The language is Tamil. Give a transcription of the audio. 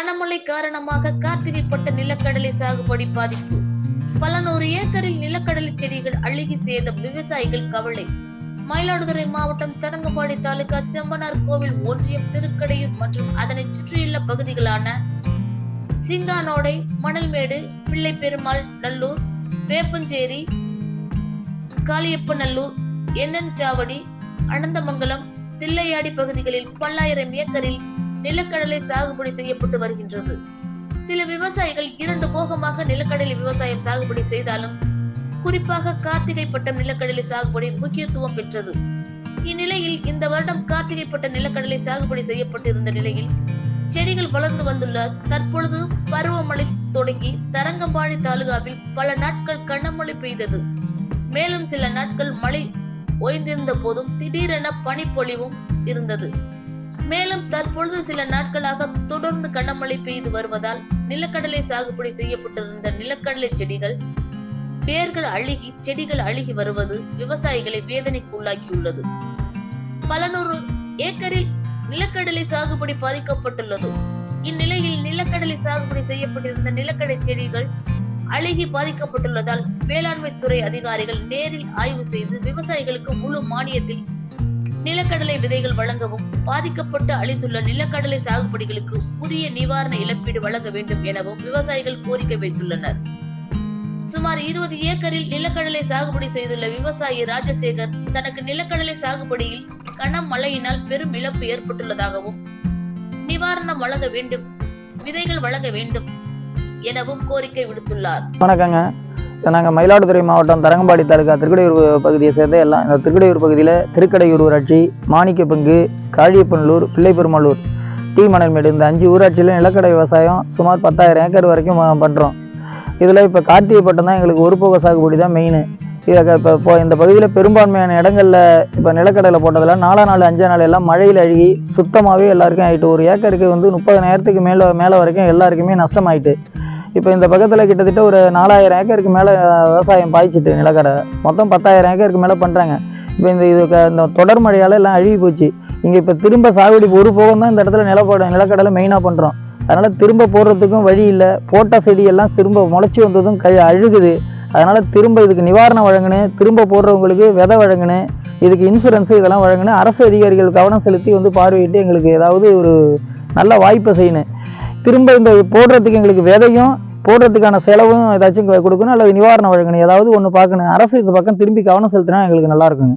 கனமழை காரணமாக கார்த்திகைப்பட்ட நிலக்கடலை சாகுபடி பாதிப்பு. பல நூறு ஏக்கரில் நிலக்கடலை செடிகள் அழுகி சேதம் விவசாயிகள் கவலை. மயிலாடுதுறை மாவட்டம் தரங்கம்பாடி தாலுகா செம்பனார் கோவில் ஒன்றியம் திருக்கடையூர் மற்றும் அதனை சுற்றியுள்ள பகுதிகளான சிங்கானோடை மணல்மேடு பிள்ளை பெருமாள் நல்லூர் வேப்பஞ்சேரி காளியப்பநல்லூர் எண்ணன் சாவடி அனந்தமங்கலம் தில்லையாடி பகுதிகளில் பல்லாயிரம் ஏக்கரில் நிலக்கடலை சாகுபடி செய்யப்பட்டு வருகின்றது. சில விவசாயிகள் இரண்டு போகமாக நிலக்கடலை விவசாயம் சாகுபடி செய்தாலும் குறிப்பாக கார்த்திகை பட்டம் நிலக்கடலை சாகுபடி முக்கியத்துவம் பெற்றது. இந்நிலையில் இந்த வருடம் கார்த்திகை பட்ட நிலக்கடலை சாகுபடி செய்யப்பட்டிருந்த நிலையில் செடிகள் வளர்ந்து வந்துள்ள தற்பொழுது பருவமழை தொடங்கி தரங்கம்பாடி தாலுகாவில் பல நாட்கள் கனமழை பெய்தது. மேலும் சில நாட்கள் மழை ஓய்ந்திருந்த போதும் திடீரென பனிப்பொழிவும் இருந்தது. மேலும் தற்பொழுது சில நாட்களாக தொடர்ந்து கனமழை பெய்து வருவதால் நிலக்கடலை சாகுபடி செய்யப்பட்டிருந்த நிலக்கடலை செடிகள் வேர்கள் அழுகி செடிகள் அழுகி வருவது விவசாயிகளை வேதனைக்கு உள்ளாக்கியுள்ளது. பல நூறு ஏக்கரில் நிலக்கடலை சாகுபடி பாதிக்கப்பட்டுள்ளது. இந்நிலையில் நிலக்கடலை சாகுபடி செய்யப்பட்டிருந்த நிலக்கடலை செடிகள் அழுகி பாதிக்கப்பட்டுள்ளதால் வேளாண்மை துறை அதிகாரிகள் நேரில் ஆய்வு செய்து விவசாயிகளுக்கு முழு மானியத்தில் நிலக்கடலை விதைகள் வழங்கவும் பாதிக்கப்பட்டு அழிந்துள்ள நிலக்கடலை சாகுபடிகளுக்கு உரிய நிவாரண இழப்பீடு வழங்க வேண்டும் எனவும் விவசாயிகள் கோரிக்கை வைத்துள்ளனர். சுமார் இருபது ஏக்கரில் நிலக்கடலை சாகுபடி செய்துள்ள விவசாயி ராஜசேகர் தனக்கு நிலக்கடலை சாகுபடியில் கனமழையினால் பெரும் இழப்பு ஏற்பட்டுள்ளதாகவும் நிவாரணம் வழங்க வேண்டும் விதைகள் வழங்க வேண்டும் எனவும் கோரிக்கை விடுத்துள்ளார். வணக்கங்க. நாங்கள் மயிலாடுதுறை மாவட்டம் தரங்கம்பாடி தாலுக்கா திருக்கடையூர் பகுதியை சேர்ந்த எல்லாம் இந்த திருக்கடையூர் பகுதியில் திருக்கடையூர் ஊராட்சி மாணிக்கப்பங்கு காழியப்பனூர் பிள்ளைப்பெருமாளூர் டீ மணல்மேடு இந்த அஞ்சு ஊராட்சியில் நிலக்கடை விவசாயம் சுமார் பத்தாயிரம் ஏக்கர் வரைக்கும் பண்ணுறோம் இதில் இப்போ கார்த்திகை பட்டம் தான் எங்களுக்கு ஒரு போக சாகுபடி தான் மெயின் இதை இப்போ இப்போ இந்த பகுதியில் பெரும்பான்மையான இடங்களில் இப்போ நிலக்கடலை போட்டதில் நாலா நாள் அஞ்சா நாள் எல்லாம் மழையில் அழுகி சுத்தமாகவே எல்லாருக்கும் ஆயிட்டு. ஒரு ஏக்கருக்கு வந்து முப்பதனாயிரத்துக்கு மேலே மேலே வரைக்கும் எல்லாருக்குமே நஷ்டமாயிட்டு. இப்போ இந்த பக்கத்தில் கிட்டத்தட்ட ஒரு நாலாயிரம் ஏக்கருக்கு மேலே விவசாயம் பாய்ச்சிட்டு நிலக்கடை. மொத்தம் பத்தாயிரம் ஏக்கருக்கு மேலே பண்ணுறாங்க இப்போ இந்த இது க- இந்த தொடர் மழையால் எல்லாம் அழுகி போச்சு. இங்கே இப்போ திரும்ப சாகுபடி ஒரு போகம் தான் இந்த இடத்துல நிலப்பட நிலக்கடலை மெயினாக பண்ணுறோம் அதனால் திரும்ப போடுறதுக்கும் வழி இல்லை. போட்ட செடியெல்லாம் திரும்ப முளைச்சி வந்ததும் கழ அழுகுது. அதனால் திரும்ப இதுக்கு நிவாரணம் வழங்கணும். திரும்ப போடுறவங்களுக்கு விதை வழங்கணும். இதுக்கு இன்சூரன்ஸு இதெல்லாம் வழங்கணும். அரசு அதிகாரிகள் கவனம் செலுத்தி வந்து பார்வையிட்டு எங்களுக்கு ஏதாவது ஒரு நல்ல வாய்ப்பை செய்யணும். திரும்ப இந்த போடுறதுக்கு எங்களுக்கு விதையும் போடுறதுக்கான செலவும் ஏதாச்சும் கொடுக்கணும் அல்லது நிவாரணம் வழங்கணும் ஏதாவது ஒன்று பார்க்கணும். அரசு இந்த பக்கம் திரும்பி கவனம் செலுத்தினா எங்களுக்கு நல்லா இருக்குங்க.